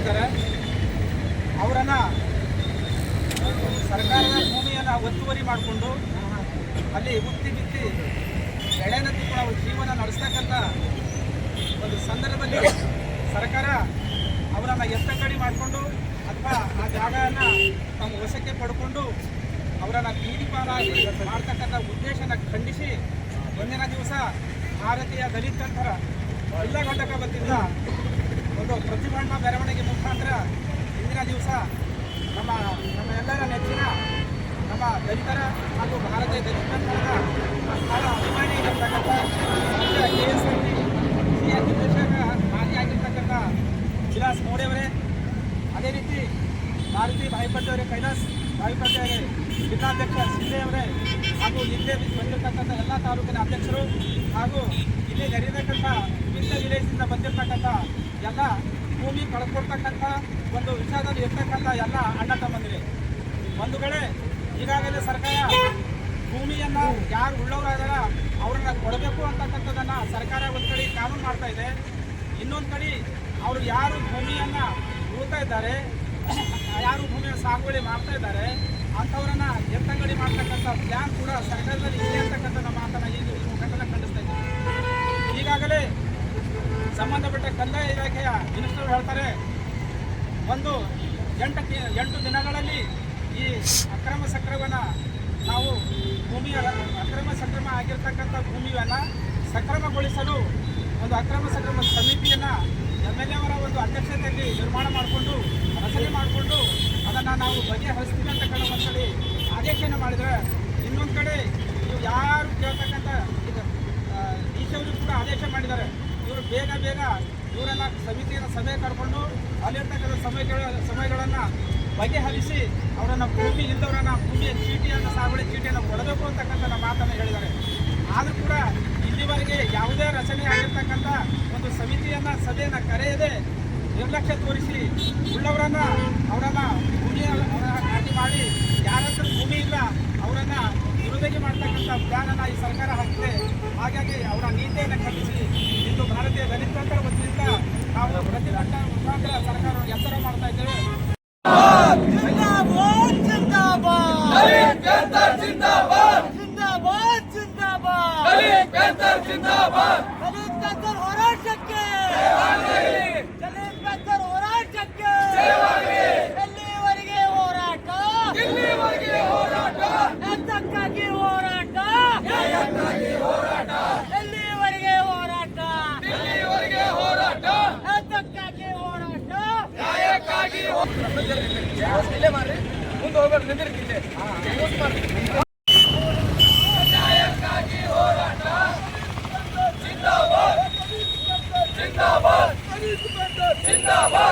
ಇದ್ದಾರೆ. ಅವರನ್ನ, ಸರ್ಕಾರದ ಭೂಮಿಯನ್ನು ಒತ್ತುವರಿ ಮಾಡಿಕೊಂಡು ಅಲ್ಲಿ ಉತ್ತಿ ಬಿತ್ತಿ ಎಳೆನ ಕೂಡ ಅವ್ರ ಜೀವನ ನಡೆಸ್ತಕ್ಕಂಥ ಒಂದು ಸಂದರ್ಭದಲ್ಲಿ ಸರ್ಕಾರ ಅವರನ್ನು ಕಡಿ ಮಾಡಿಕೊಂಡು ಅಥವಾ ಆ ಜಾಗವನ್ನು ತಮ್ಮ ವಶಕ್ಕೆ ಪಡ್ಕೊಂಡು ಅವರನ್ನು ಬೀದಿಪಾಲಾಗಿ ಮಾಡ್ತಕ್ಕಂಥ ಉದ್ದೇಶನ ಖಂಡಿಸಿ ಮುಂದಿನ ದಿವಸ ಭಾರತೀಯ ದಲಿತರ ಎಲ್ಲ ಘಟಕ ವತಿಯಿಂದ ಒಂದು ಪ್ರತಿಭಟನಾ ಮೆರವಣಿಗೆ ಮುಖಾಂತರ ಇಂದಿನ ದಿವಸ ನಮ್ಮ ನಮ್ಮ ಎಲ್ಲರ ನೆಚ್ಚಿನ ನಮ್ಮ ದಲಿತರ ಹಾಗೂ ಭಾರತೀಯ ದಲಿತ ಬಹಳ ಅಭಿಮಾನಿಯಾಗಿರ್ತಕ್ಕಂಥ ಕೆ ಎಸ್ ಆರ್ ಟಿ ಮಾಜಿ ಆಗಿರ್ತಕ್ಕಂಥ ವಿಲಾಸ್ ಮೋಡಿಯವರೇ ಅದೇ ರೀತಿ ಭಾರತೀಯ ಭಾಯಿಪಟ್ಟೆ ಅವರೇ, ಕೈಲಾಸ್ ಭಾಯಿಪಟ್ಟಿ ಅವರೇ, ಜಿಲ್ಲಾಧ್ಯಕ್ಷ ಶಿಂದೆ ಅವರೇ ಹಾಗೂ ಇಲ್ಲೇ ಬಂದಿರತಕ್ಕಂಥ ಎಲ್ಲ ತಾಲೂಕಿನ ಅಧ್ಯಕ್ಷರು ಹಾಗೂ ಇಲ್ಲಿ ನೆರೆಯತಕ್ಕಂಥ ವಿವಿಧ ವಿಲೇಜ್ನಿಂದ ಬಂದಿರತಕ್ಕಂಥ ಎಲ್ಲ ಭೂಮಿ ಕಳ್ಕೊಡ್ತಕ್ಕಂಥ ಒಂದು ವಿಷಯದಲ್ಲಿ ಇರ್ತಕ್ಕಂಥ ಎಲ್ಲ ಅಣ್ಣ ತಮ್ಮಂದಿರಿ. ಒಂದು ಕಡೆ ಈಗಾಗಲೇ ಸರ್ಕಾರ ಭೂಮಿಯನ್ನು ಯಾರು ಉಳ್ಳವರಾದಾರ ಅವ್ರನ್ನ ಕೊಡಬೇಕು ಅಂತಕ್ಕಂಥದ್ದನ್ನು ಸರ್ಕಾರ ಒಂದು ಕಡೆ ಕಾನೂನು ಮಾಡ್ತಾ ಇದೆ. ಇನ್ನೊಂದು ಕಡೆ ಅವರು ಯಾರು ಭೂಮಿಯನ್ನ ಉಳ್ತಾ ಇದ್ದಾರೆ, ಯಾರು ಭೂಮಿಯ ಸಾಗುವಳಿ ಮಾಡ್ತಾ ಇದ್ದಾರೆ, ಅಂಥವ್ರನ್ನ ಎತ್ತಂಗಡಿ ಮಾಡ್ತಕ್ಕಂಥ ಪ್ಲಾನ್ ಕೂಡ ಸರ್ಕಾರದಲ್ಲಿ ಇದೆ ಅಂತಕ್ಕಂಥ ನಮ್ಮ ಮಾತನ್ನ ಈ ಈ ಮುಖಾಂತರ ಖಂಡಿಸ್ತಾ ಇದ್ದೀವಿ ಈಗಾಗಲೇ ಸಂಬಂಧಪಟ್ಟ ಕಂದಾಯ ಇಲಾಖೆಯ ಮಿನಿಸ್ಟರ್ ಹೇಳ್ತಾರೆ, ಒಂದು ಎಂಟು ಎಂಟು ದಿನಗಳಲ್ಲಿ ಈ ಅಕ್ರಮ ಸಕ್ರಮವನ್ನು ನಾವು ಭೂಮಿಯ ಅಕ್ರಮ ಸಕ್ರಮ ಆಗಿರ್ತಕ್ಕಂಥ ಭೂಮಿಯನ್ನು ಸಕ್ರಮಗೊಳಿಸಲು ಒಂದು ಅಕ್ರಮ ಸಕ್ರಮ ಸಮಿತಿಯನ್ನು ಎಂ ಎಲ್ ಅವರ ಒಂದು ಅಧ್ಯಕ್ಷತೆಯಲ್ಲಿ ನಿರ್ಮಾಣ ಮಾಡಿಕೊಂಡು, ರಚನೆ ಮಾಡಿಕೊಂಡು ಅದನ್ನು ನಾವು ಬಗೆಹರಿಸ್ತೀವಿ ಅಂತಕ್ಕಂಥ ಒಂದ್ಸಲಿ ಆದೇಶನ ಮಾಡಿದರೆ ಇನ್ನೊಂದು ಕಡೆ ಇವು ಯಾರು ಕೇಳ್ತಕ್ಕಂಥ ಈಗ ಈಚೆಯವರು ಕೂಡ ಆದೇಶ ಮಾಡಿದ್ದಾರೆ. ಇವರು ಬೇಗ ಬೇಗ ಇವರೆಲ್ಲ ಸಮಿತಿಯನ್ನು ಸಭೆ ಕರ್ಕೊಂಡು ಅಲ್ಲಿರ್ತಕ್ಕಂಥ ಸಮಯಗಳ, ಸಮಯಗಳನ್ನು ಬಗೆಹರಿಸಿ ಅವರನ್ನು ಭೂಮಿ ಇಲ್ಲದವರನ್ನ ಭೂಮಿಯ ಚೀಟಿಯನ್ನು ಸಾಗುವಳಿ ಚೀಟಿಯನ್ನು ಕೊಡಬೇಕು ಅಂತಕ್ಕಂಥ ಮಾತನ್ನು ಹೇಳಿದ್ದಾರೆ. ಆದರೂ ಕೂಡ ಇಲ್ಲಿವರೆಗೆ ಯಾವುದೇ ರಚನೆ ಆಗಿರ್ತಕ್ಕಂಥ ಒಂದು ಸಮಿತಿಯನ್ನು, ಸಭೆಯನ್ನು ಕರೆಯದೆ ನಿರ್ಲಕ್ಷ್ಯ ತೋರಿಸಿ ಉಳ್ಳವರನ್ನ ಅವರನ್ನ ಭೂಮಿಯ ಆಯ್ಕೆ ಮಾಡಿ ಯಾರತ್ರ ಭೂಮಿ ಇಲ್ಲ ಅವರನ್ನ ನಿರುದಗಿ ಮಾಡ್ತಕ್ಕಂಥ ಪ್ಲಾನನ್ನು ಈ ಸರ್ಕಾರ ಹಾಕಿದೆ. ಹಾಗಾಗಿ ಅವರ ನೀತಿಯನ್ನು ಖಂಡಿಸಿ ಇವತ್ತು ಭಾರತೀಯ ದಲಿತರ ವತಿಯಿಂದ ನಾವು ಪ್ರತಿಭಟನಾ ಮುಖಾಂತರ ಸರ್ಕಾರ ಎತ್ತರ ಮಾಡ್ತಾ ಇದ್ದೇವೆ. ಜಿಂದಾಬಾದ್! ಜಿಂದಾಬಾದ್! ಜಿಂದಾಬಾದ್! ಜಿಂದಾಬಾದ್! ಇಲ್ಲೇ ಮಾರ್ರಿ ಮುಂದೆ ಹೋಗ್ಬೇಡಿ ನಿಂದಿರ್ತಿ ಇಲ್ಲೇ ಯೂಸ್ ಮಾಡ್ರಿ ನ್ಯಾಯಕ್ಕಾಗಿ ಹೋರಾಟ ಜಿಂದಾಬಾದ್ ಜಿಂದಾಬಾದ್ ಜಿಂದಾಬಾದ್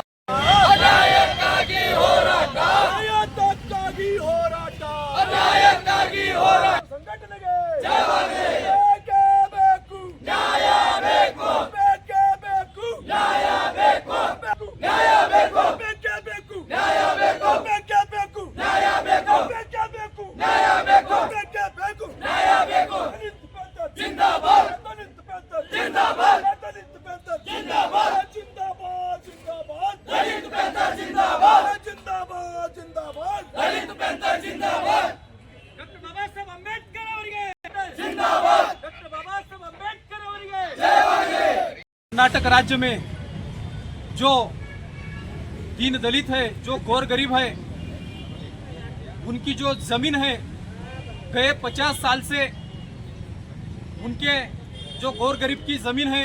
राज्य में जो दीन दलित है, जो गौर गरीब है, उनकी जो ज़मीन है, गए पचास साल से उनके जो गौर गरीब की ज़मीन है,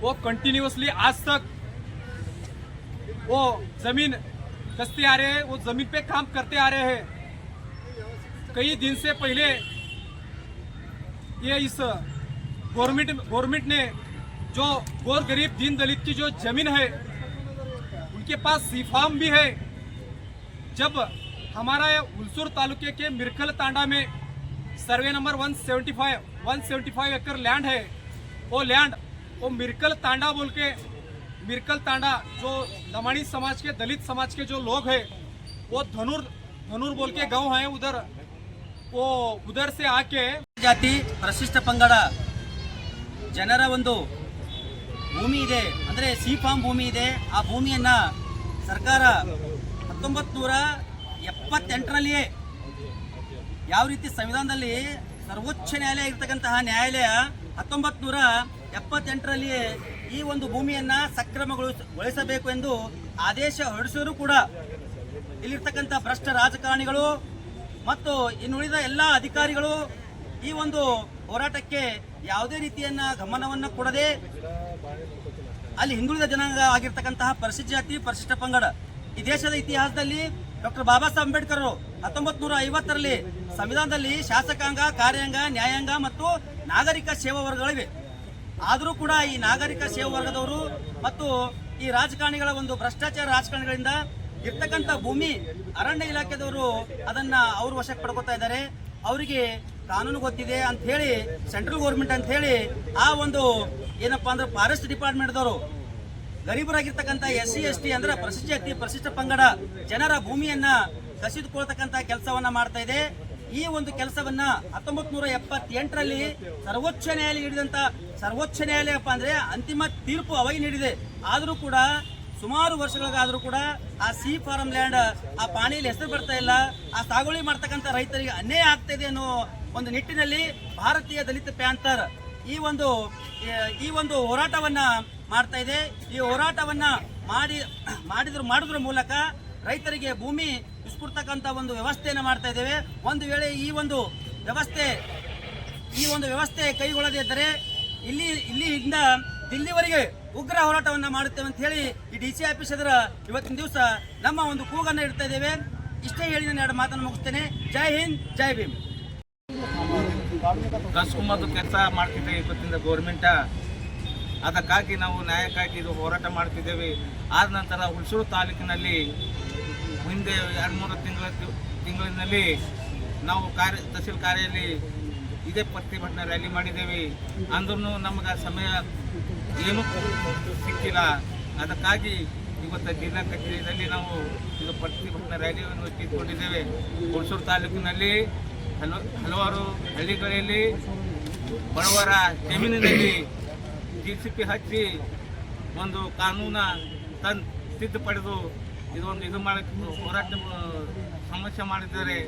वो कंटिन्यूसली आज तक वो ज़मीन कसते आ रहे हैं, वो ज़मीन पे काम करते आ रहे हैं। कई दिन से पहले ये इस गवर्नमेंट गवर्नमेंट ने जो गौर गरीब दीन दलित की जो जमीन है उनके पास सी फार्म भी है जब हमारा ये उलसूर तालुके के मिरकल तांडा में सर्वे नंबर 175 175 एकड़ लैंड है वो लैंड वो मिरकल तांडा बोल के मिरकल तांडा जो लमाणी समाज के दलित समाज के जो लोग हैं वो धनुर धनुर बोल के गांव है उधर वो उधर से आके ಜಾತಿ ಪರಿಶಿಷ್ಟ ಪಂಗಡ ಜನರ ಒಂದು ಭೂಮಿ ಇದೆ. ಅಂದರೆ ಸಿ ಫಾರ್ಮ್ ಭೂಮಿ ಇದೆ. ಆ ಭೂಮಿಯನ್ನು ಸರ್ಕಾರ ಹತ್ತೊಂಬತ್ತು ನೂರ ಎಪ್ಪತ್ತೆಂಟರಲ್ಲಿಯೇ ಯಾವ ರೀತಿ ಸಂವಿಧಾನದಲ್ಲಿ ಸರ್ವೋಚ್ಚ ನ್ಯಾಯಾಲಯ ಇರತಕ್ಕಂತಹ ನ್ಯಾಯಾಲಯ ಹತ್ತೊಂಬತ್ತು ನೂರ ಎಪ್ಪತ್ತೆಂಟರಲ್ಲಿಯೇ ಈ ಒಂದು ಭೂಮಿಯನ್ನು ಸಕ್ರಮಗೊಳಿಸಬೇಕು ಎಂದು ಆದೇಶ ಹೊರಡಿಸಿದ್ರು ಕೂಡ. ಇಲ್ಲಿರ್ತಕ್ಕಂಥ ಭ್ರಷ್ಟ ರಾಜಕಾರಣಿಗಳು ಮತ್ತು ಇನ್ನುಳಿದ ಎಲ್ಲ ಅಧಿಕಾರಿಗಳು ಈ ಒಂದು ಹೋರಾಟಕ್ಕೆ ಯಾವುದೇ ರೀತಿಯನ್ನ ಗಮನವನ್ನು ಕೊಡದೆ ಅಲ್ಲಿ ಹಿಂದುಳಿದ ಜನಾಂಗ ಆಗಿರ್ತಕ್ಕಂತಹ ಪರಿಶಿಷ್ಟ ಜಾತಿ, ಪರಿಶಿಷ್ಟ ಪಂಗಡ. ಈ ದೇಶದ ಇತಿಹಾಸದಲ್ಲಿ ಡಾಕ್ಟರ್ ಬಾಬಾ ಸಾಹೇಬ್ ಅಂಬೇಡ್ಕರ್ ಹತ್ತೊಂಬತ್ ನೂರ ಐವತ್ತರಲ್ಲಿ ಸಂವಿಧಾನದಲ್ಲಿ ಶಾಸಕಾಂಗ, ಕಾರ್ಯಾಂಗ, ನ್ಯಾಯಾಂಗ ಮತ್ತು ನಾಗರಿಕ ಸೇವಾ ವರ್ಗಗಳಿವೆ. ಆದರೂ ಕೂಡ ಈ ನಾಗರಿಕ ಸೇವಾ ವರ್ಗದವರು ಮತ್ತು ಈ ರಾಜಕಾರಣಿಗಳ ಒಂದು ಭ್ರಷ್ಟಾಚಾರ ರಾಜಕಾರಣಿಗಳಿಂದ ಇರ್ತಕ್ಕಂಥ ಭೂಮಿ ಅರಣ್ಯ ಇಲಾಖೆದವರು ಅದನ್ನ ಅವರು ವಶಕ್ಕೆ ಪಡ್ಕೋತಾ ಇದ್ದಾರೆ. ಅವರಿಗೆ ಕಾನೂನು ಗೊತ್ತಿದೆ ಅಂತ ಹೇಳಿ ಸೆಂಟ್ರಲ್ ಗೌರ್ಮೆಂಟ್ ಅಂತ ಹೇಳಿ ಆ ಒಂದು ಏನಪ್ಪಾ ಅಂದ್ರೆ ಫಾರೆಸ್ಟ್ ಡಿಪಾರ್ಟ್ಮೆಂಟ್ದವರು ಗರೀಬರಾಗಿರ್ತಕ್ಕಂಥ ಎಸ್ ಸಿ ಎಸ್ ಟಿ ಅಂದ್ರೆ ಪರಿಶಿಷ್ಟ ಜಾತಿ ಪರಿಶಿಷ್ಟ ಪಂಗಡ, ಜನರ ಭೂಮಿಯನ್ನ ಕಸಿದುಕೊಳ್ತಕ್ಕಂಥ ಕೆಲಸವನ್ನ ಮಾಡ್ತಾ ಇದೆ. ಈ ಒಂದು ಕೆಲಸವನ್ನ ಹತ್ತೊಂಬತ್ ನೂರ ಎಪ್ಪತ್ತೆಂಟರಲ್ಲಿ ಸರ್ವೋಚ್ಚ ನ್ಯಾಯಾಲಯ ನೀಡಿದಂತ ಸರ್ವೋಚ್ಚ ನ್ಯಾಯಾಲಯಪ್ಪ ಅಂದ್ರೆ ಅಂತಿಮ ತೀರ್ಪು ಅವಾಗಿ ನೀಡಿದೆ. ಆದರೂ ಕೂಡ ಸುಮಾರು ವರ್ಷಗಳಿಗಾದರೂ ಕೂಡ ಆ ಸಿ ಫಾರಂ ಲ್ಯಾಂಡ್, ಆ ಪಾಣಿಯಲ್ಲಿ ಹೆಸರು ಬರ್ತಾ ಇಲ್ಲ. ಆ ಸಾಗುವಳಿ ಮಾಡ್ತಕ್ಕಂಥ ರೈತರಿಗೆ ಅನ್ಯಾಯ ಆಗ್ತಾ ಇದೆ ಅನ್ನೋ ಒಂದು ನಿಟ್ಟಿನಲ್ಲಿ ಭಾರತೀಯ ದಲಿತ ಪ್ಯಾಂಥರ್ ಈ ಒಂದು ಈ ಒಂದು ಹೋರಾಟವನ್ನ ಮಾಡ್ತಾ ಇದೆ. ಈ ಹೋರಾಟವನ್ನ ಮಾಡಿ, ಮಾಡಿದ್ರ, ಮಾಡೋದ್ರ ಮೂಲಕ ರೈತರಿಗೆ ಭೂಮಿ ಇಸ್ಕೊಡ್ತಕ್ಕಂಥ ಒಂದು ವ್ಯವಸ್ಥೆಯನ್ನು ಮಾಡ್ತಾ ಇದ್ದೇವೆ. ಒಂದು ವೇಳೆ ಈ ಒಂದು ವ್ಯವಸ್ಥೆ, ಈ ಒಂದು ವ್ಯವಸ್ಥೆ ಕೈಗೊಳ್ಳದೇ ಇದ್ದರೆ ಇಲ್ಲಿ ಇಲ್ಲಿಂದ ದಿಲ್ಲಿವರೆಗೆ ಉಗ್ರ ಹೋರಾಟವನ್ನ ಮಾಡುತ್ತೇವೆ ಅಂತ ಹೇಳಿ ಈ ಡಿ ಸಿ ಆಫೀಸ್ ಎದುರ ಇವತ್ತಿನ ದಿವಸ ನಮ್ಮ ಒಂದು ಕೂಗನ್ನು ಇಡ್ತಾ ಇದ್ದೇವೆ. ಇಷ್ಟೇ ಹೇಳಿ ನಾನು ಎರಡು ಮಾತನ್ನು ಮುಗಿಸ್ತೇನೆ. ಜೈ ಹಿಂದ್, ಜೈ ಭೀಮ್. ಕಸ್ಕೊಂಬದು ಕೆಲಸ ಮಾಡ್ತಿದ್ದೆ ಇವತ್ತಿಂದ ಗೌರ್ಮೆಂಟ ಅದಕ್ಕಾಗಿ ನಾವು ನ್ಯಾಯಕ್ಕಾಗಿ ಇದು ಹೋರಾಟ ಮಾಡ್ತಿದ್ದೇವೆ. ಆದ ನಂತರ ಹುಣಸೂರು ತಾಲೂಕಿನಲ್ಲಿ ಹಿಂದೆ ಎರಡು ಮೂರು ತಿಂಗಳ ತಿಂಗಳಿನಲ್ಲಿ ನಾವು ಕಾರ್ಯ, ತಹಸೀಲ್ ಕಾರ್ಯಲ್ಲಿ ಇದೇ ಪ್ರತಿಭಟನೆ ರ್ಯಾಲಿ ಮಾಡಿದ್ದೇವೆ. ಅಂದ್ರೂ ನಮಗೆ ಸಮಯ ಸಿಕ್ಕಿಲ್ಲ. ಅದಕ್ಕಾಗಿ ಇವತ್ತು ಜಿಲ್ಲಾ ಕಚೇರಿಯಲ್ಲಿ ನಾವು ಇದು ಪ್ರತಿಭಟನಾ ರ್ಯಾಲಿಯನ್ನು ಇಟ್ಟುಕೊಂಡಿದ್ದೇವೆ ಹುಣಸೂರು ತಾಲೂಕಿನಲ್ಲಿ ಹಲವು ಹಲವಾರು ಹಳ್ಳಿಗಳಲ್ಲಿ ಬಡವರ ಜಮೀನಿನಲ್ಲಿ ಜಿ ಸಿ ಪಿ ಹಚ್ಚಿ ಒಂದು ಕಾನೂನ ತನ್ ಸಿದ್ಧಪಡೆದು ಇದೊಂದು ಇದು ಮಾಡಕ್ಕೆ ಹೋರಾಟ, ಸಮಸ್ಯೆ ಮಾಡಿದ್ದಾರೆ.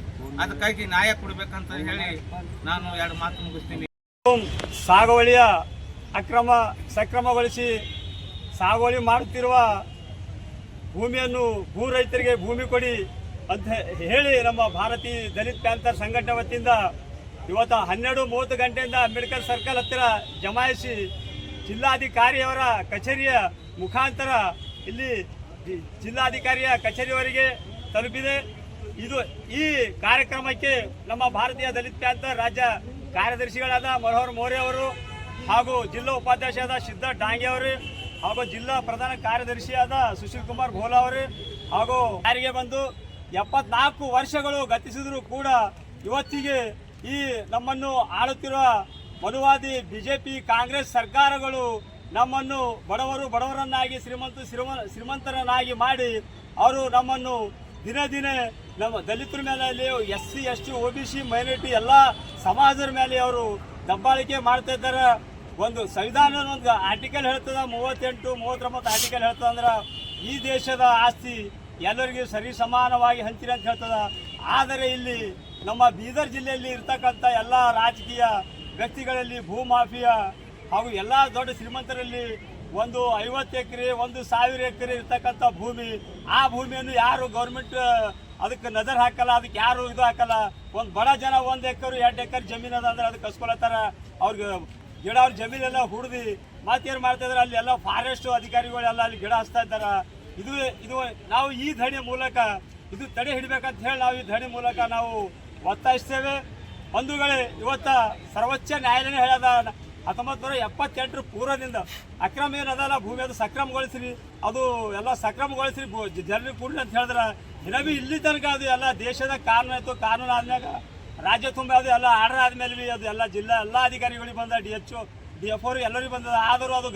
ಅದಕ್ಕಾಗಿ ನ್ಯಾಯ ಕೊಡಬೇಕಂತ ಹೇಳಿ ನಾನು ಎರಡು ಮಾತು ಮುಗಿಸ್ತೀನಿ. ಸಾಗುವಳಿಯ ಅಕ್ರಮ ಸಕ್ರಮಗೊಳಿಸಿ ಸಾಗುವಳಿ ಮಾಡುತ್ತಿರುವ ಭೂಮಿಯನ್ನು ಭೂ ರೈತರಿಗೆ ಭೂಮಿ ಕೊಡಿ ಅಂತ ಹೇಳಿ ನಮ್ಮ ಭಾರತೀಯ ದಲಿತ ಪ್ಯಾಂಥರ್ ಸಂಘಟನೆ ವತಿಯಿಂದ ಇವತ್ತು ಹನ್ನೆರಡು ಮೂವತ್ತು ಗಂಟೆಯಿಂದ ಅಂಬೇಡ್ಕರ್ ಸರ್ಕಲ್ ಹತ್ತಿರ ಜಮಾಯಿಸಿ ಜಿಲ್ಲಾಧಿಕಾರಿಯವರ ಕಚೇರಿಯ ಮುಖಾಂತರ ಇಲ್ಲಿ ಜಿಲ್ಲಾಧಿಕಾರಿಯ ಕಚೇರಿಯವರಿಗೆ ತಲುಪಿದೆ. ಇದು ಈ ಕಾರ್ಯಕ್ರಮಕ್ಕೆ ನಮ್ಮ ಭಾರತೀಯ ದಲಿತ ಪ್ಯಾಂಥರ್ ರಾಜ್ಯ ಕಾರ್ಯದರ್ಶಿಗಳಾದ ಮನೋಹರ್ ಮೋರೆ ಅವರು ಹಾಗೂ ಜಿಲ್ಲಾ ಉಪಾಧ್ಯಕ್ಷರಾದ ಸಿದ್ಧಾರ್ಥ್ ಡಾಂಗೆ ಅವರು, ಹಾಗೂ ಜಿಲ್ಲಾ ಪ್ರಧಾನ ಕಾರ್ಯದರ್ಶಿಯಾದ ಸುಶೀಲ್ ಕುಮಾರ್ ಗೋಲಾ ಅವರು, ಹಾಗೂ ಯಾರಿಗೆ ಬಂದು ಎಪ್ಪತ್ನಾಲ್ಕು ವರ್ಷಗಳು ಗತಿಸಿದರೂ ಕೂಡ ಇವತ್ತಿಗೆ ಈ ನಮ್ಮನ್ನು ಆಳುತ್ತಿರುವ ಮನುವಾದಿ ಬಿಜೆಪಿ ಕಾಂಗ್ರೆಸ್ ಸರ್ಕಾರಗಳು ನಮ್ಮನ್ನು ಬಡವರು ಬಡವರನ್ನಾಗಿ ಶ್ರೀಮಂತ ಶ್ರೀಮ, ಶ್ರೀಮಂತರನ್ನಾಗಿ ಮಾಡಿ ಅವರು ನಮ್ಮನ್ನು ದಿನ ದಿನೇ ನಮ್ಮ ದಲಿತರ ಮೇಲೆ S C S T O B C, minority ಎಲ್ಲ ಸಮಾಜದ ಮೇಲೆ ಅವರು ದಬ್ಬಾಳಿಕೆ ಮಾಡ್ತಾ ಇದ್ದಾರೆ. ಒಂದು ಸಂವಿಧಾನ ಒಂದು ಆರ್ಟಿಕಲ್ ಹೇಳ್ತದ, ಮೂವತ್ತೆಂಟು, ಮೂವತ್ತೊಂಬತ್ತು ಆರ್ಟಿಕಲ್ ಹೇಳ್ತದ ಅಂದ್ರೆ ಈ ದೇಶದ ಆಸ್ತಿ ಎಲ್ಲರಿಗೂ ಸರಿ ಸಮಾನವಾಗಿ ಹಂಚಿರಿ ಅಂತ ಹೇಳ್ತದ. ಆದರೆ ಇಲ್ಲಿ ನಮ್ಮ ಬೀದರ್ ಜಿಲ್ಲೆಯಲ್ಲಿ ಇರ್ತಕ್ಕಂಥ ಎಲ್ಲ ರಾಜಕೀಯ ವ್ಯಕ್ತಿಗಳಲ್ಲಿ, ಭೂ ಮಾಫಿಯಾ ಹಾಗೂ ಎಲ್ಲ ದೊಡ್ಡ ಶ್ರೀಮಂತರಲ್ಲಿ ಒಂದು ಐವತ್ತು ಎಕರೆ, ಒಂದು ಸಾವಿರ ಎಕರೆ ಇರ್ತಕ್ಕಂಥ ಭೂಮಿ, ಆ ಭೂಮಿಯನ್ನು ಯಾರು ಗೌರ್ಮೆಂಟ್ ಅದಕ್ಕೆ ನಜರ್ ಹಾಕಲ್ಲ, ಅದಕ್ಕೆ ಯಾರು ಇದು ಹಾಕಲ್ಲ. ಒಂದು ಬಡ ಜನ ಒಂದು ಎಕರೆ, ಎರಡು ಎಕರೆ ಜಮೀನು ಅದ ಅಂದ್ರೆ ಅದಕ್ಕೆ ಕಸ್ಕೊಳತ್ತಾರ. ಅವ್ರಿಗೆ ಗಿಡ ಅವ್ರ ಜಮೀನೆಲ್ಲ ಹುಡ್ದು ಮತ್ತೇನು ಮಾಡ್ತಾ ಇದಾರೆ ಅಲ್ಲಿ ಎಲ್ಲ ಫಾರೆಸ್ಟ್ ಅಧಿಕಾರಿಗಳೆಲ್ಲ ಅಲ್ಲಿ ಗಿಡ ಹಚ್ತಾ ಇದ್ದಾರೆ. ಇದು ಇದು ನಾವು ಈ ಧಣಿ ಮೂಲಕ, ಇದು ತಡೆ ಹಿಡ್ಬೇಕಂತ ಹೇಳಿ ನಾವು ಈ ಧಣಿ ಮೂಲಕ ನಾವು ಒತ್ತಾಯಿಸ್ತೇವೆ. ಬಂಧುಗಳೇ, ಇವತ್ತ ಸರ್ವೋಚ್ಚ ನ್ಯಾಯಾಲಯ ಹೇಳದ ಹತ್ತೊಂಬತ್ತು ನೂರ ಎಪ್ಪತ್ತೆಂಟರ ಪೂರ್ವದಿಂದ ಅಕ್ರಮ ಏನದಲ್ಲ, ಭೂಮಿ ಅದು ಸಕ್ರಮಗೊಳಿಸ್ರಿ. ಅದು ಎಲ್ಲ ಸಕ್ರಮಗೊಳಿಸ್ರಿ ಜನರಿಗೆ ಕೊಡ್ರಿ ಅಂತ ಹೇಳಿದ್ರೆ. ದಿನವೇ ಇಲ್ಲಿ ತನಕ ಅದು ಎಲ್ಲ ದೇಶದ ಕಾನೂನು ಆಯ್ತು, ಕಾನೂನು ಆದ್ಮ್ಯಾಗ ರಾಜ್ಯ ತುಂಬ ಅದು ಎಲ್ಲ ಆರ್ಡರ್ ಆದ್ಮೇಲೆ ಬಿ ಅದು ಎಲ್ಲ ಜಿಲ್ಲಾ ಎಲ್ಲ ಅಧಿಕಾರಿಗಳಿಗೆ ಬಂದ D H D F O ಎಲ್ಲರಿಗೂ ಬಂದದ. ಆದರೂ ಅದು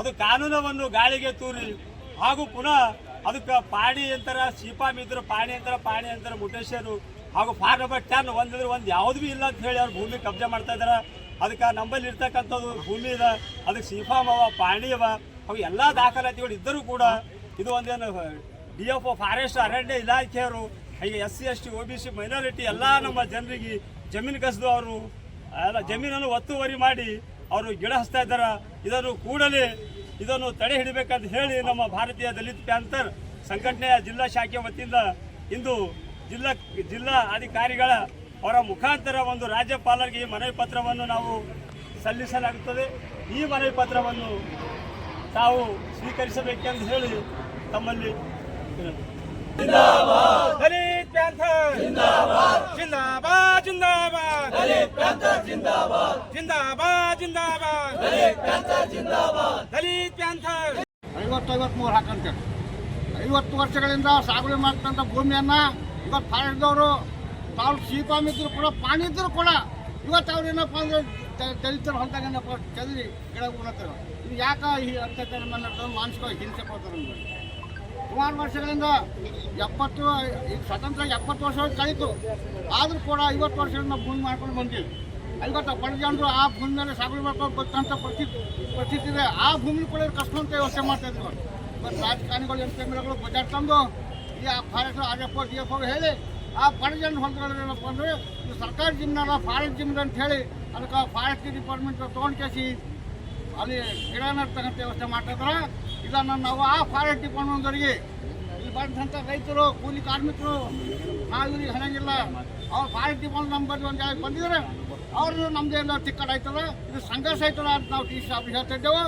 ಅದು ಕಾನೂನವನ್ನು ಗಾಳಿಗೆ ತೂರಿ ಹಾಗೂ ಪುನಃ ಅದಕ್ಕೆ ಪಾಣಿ ಅಂತಾರೆ ಸೀಪಾಮಿ ಇದ್ರು ಪಾಣಿ ಅಂತಾರೆ ಪಾಣಿ ಅಂತಾರೆ ಮುಟೇಶರು ಹಾಗೂ ಫಾರ್ ನಂಬರ್ ಟೆನ್ ಒಂದಿದ್ರೆ ಒಂದು ಯಾವ್ದು ಬಿ ಇಲ್ಲ ಅಂತ ಹೇಳಿ ಅವ್ರು ಭೂಮಿ ಕಬ್ಜೆ ಮಾಡ್ತಾ ಇದಾರೆ. ಅದಕ್ಕೆ ನಂಬಲ್ಲಿ ಇರ್ತಕ್ಕಂಥದ್ದು ಭೂಮಿ ಇದೆ. ಅದಕ್ಕೆ ಸೀಫಾಮ್ ಅವ, ಪಾಣಿ ಅವ, ಅವು ಎಲ್ಲ ದಾಖಲಾತಿಗಳು ಇದ್ದರೂ ಕೂಡ ಇದು ಒಂದೇನು ಡಿ ಎಫ್ ಫಾರೆಸ್ಟ್ ಅರಣ್ಯ ಇಲಾಖೆಯವರು ಹಾಗೆ S C S T, O B C, minority ಎಲ್ಲ ನಮ್ಮ ಜನರಿಗೆ ಜಮೀನು ಕಸಿದು ಅವರು, ಎಲ್ಲ ಜಮೀನನ್ನು ಒತ್ತುವರಿ ಮಾಡಿ ಅವರು ಗಿಡ ಹಚ್ತಾ ಇದ್ದಾರೆ. ಇದನ್ನು ಕೂಡಲೇ ಇದನ್ನು ತಡೆ ಹಿಡಬೇಕಂತ ಹೇಳಿ ನಮ್ಮ ಭಾರತೀಯ ದಲಿತ ಪ್ಯಾಂಥರ್ ಸಂಘಟನೆಯ ಜಿಲ್ಲಾ ಶಾಖೆ ವತಿಯಿಂದ ಇಂದು ಜಿಲ್ಲಾ ಜಿಲ್ಲಾ ಅಧಿಕಾರಿಗಳ ಅವರ ಮುಖಾಂತರ ಒಂದು ರಾಜ್ಯಪಾಲರಿಗೆ ಈ ಮನವಿ ಪತ್ರವನ್ನು ನಾವು ಸಲ್ಲಿಸಲಾಗುತ್ತದೆ. ಈ ಮನವಿ ಪತ್ರವನ್ನು ತಾವು ಸ್ವೀಕರಿಸಬೇಕೆಂದು ಹೇಳಿ ತಮ್ಮಲ್ಲಿ ವಿನಂತಿ. ದಲಿತ್ ಪ್ಯಾಂಥರ್ ಜಿಂದಾಬಾದ್ ಜಿಂದಾಬಾದ್ ಜಿಂದಾಬಾದ್ ದಲಿತ್ ಪ್ಯಾಂಥರ್ ಜಿಂದಾಬಾದ್ ಜಿಂದಾಬಾದ್ ಜಿಂದಾಬಾದ್ ದಲಿತ್ ಪ್ಯಾಂಥರ್ ಜಿಂದಾಬಾದ್ ದಲಿತ್ ಪ್ಯಾಂಥರ್ ಐವತ್ತೈವತ್ತು ಮೂರು ಹಾಕಂತೇಳಿ ಐವತ್ತು ವರ್ಷಗಳಿಂದ ಸಾಗುವಳಿ ಮಾಡ್ತಂಥ ಭೂಮಿಯನ್ನು ಇವತ್ತು ಫಾರೆಸ್ಟ್ದವರು ತಾವು ಸೀಪಾಮ್ ಇದ್ರು ಕೂಡ ಪಾಣಿ ಇದ್ರು ಕೂಡ ಇವತ್ತು ಅವ್ರು ಏನಪ್ಪ ಅಂದ್ರೆ ದ- ದಲಿತರ ಹೊಲದಾಗ ಏನಪ್ಪ ಚದರಿ ಗಿಡ ಉಗ್ಲತ್ತಾರ ಇದು ಯಾಕೆ ಈ ಅತ್ಯಾಚಾರ ನಡೆದ ಮಾನಸಿಕವಾಗಿ ಹಿಂಸೆ ಕೊಡ್ತಾರೆ ನಮ್ಗೆ ಸುಮಾರು ವರ್ಷಗಳಿಂದ ಎಪ್ಪತ್ತು ಸ್ವತಂತ್ರ ಎಪ್ಪತ್ತು ವರ್ಷ ಕಳೀತು ಆದರೂ ಕೂಡ ಐವತ್ತು ವರ್ಷಗಳಿಂದ ಭೂಮಿ ಮಾಡ್ಕೊಂಡು ಬಂದಿವಿ. ಐವತ್ತು ಬಡ ಜನರು ಆ ಭೂಮಿ ಮೇಲೆ ಸಾಗುವಳಿ ಮಾಡ್ಕೊಂಡು ಬರ್ತಂಥ ಪರಿಸ್ಥಿತಿ ಪರಿಸ್ಥಿತಿ ಇದೆ. ಆ ಭೂಮಿ ಕೂಡ ಕಷ್ಟ ಕಸ್ಕೊಂತ ವ್ಯವಸ್ಥೆ ಮಾಡ್ತಾ ಇದ್ರು. ಇವತ್ತು ರಾಜಕಾರಣಿಗಳು ಎಂ ಪಿ ಬಜಾರ್ ತಂದು, ಈ ಆ forest, R F D F ಹೇಳಿ ಆ ಬಡ ಜನರು ಹೊಂದ್ಕೊಳ್ಳೋದೇನಪ್ಪ ಅಂದರೆ ಸರ್ಕಾರಿ ಜಿಮ್ನಲ್ಲ, ಫಾರೆಸ್ಟ್ ಜಿಮ್ ಅಂತ ಹೇಳಿ ಅದಕ್ಕೆ ಫಾರೆಸ್ಟ್ ಡಿಪಾರ್ಟ್ಮೆಂಟ್ ತೊಗೊಂಡು ಕೇಸಿ, ಅಲ್ಲಿ ಗಿಡ ನಡ್ತಕ್ಕಂಥ ವ್ಯವಸ್ಥೆ ಮಾಡ್ತಿದ್ರ ಇದನ್ನು ನಾವು ಆ ಫಾರೆಸ್ಟ್ ಡಿಪಾರ್ಟ್ಮೆಂಟ್ದವರಿಗೆ ಇಲ್ಲಿ ಬಂದಂಥ ರೈತರು, ಕೂಲಿ ಕಾರ್ಮಿಕರು ನಾವು ಇವ್ರಿಗೆ ಹಣಂಗಿಲ್ಲ. ಅವ್ರು ಫಾರೆಸ್ಟ್ ಡಿಪಾರ್ಟ್ಮೆಂಟ್ ನಂಬರ್ ಒಂದು ಜಾಗ ಬಂದಿದ್ದಾರೆ. ಅವ್ರದ್ದು ನಮ್ಮದೇ ಎಲ್ಲ ತಿಕ್ಕಡ ಆಯ್ತದ ಇದು ಸಂಘರ್ಷ ಆಯ್ತದ ಅಂತ ನಾವು ಟಿ ಸಿ ಆಫೀಸ್ ಹೇಳ್ತಿದ್ದೆವು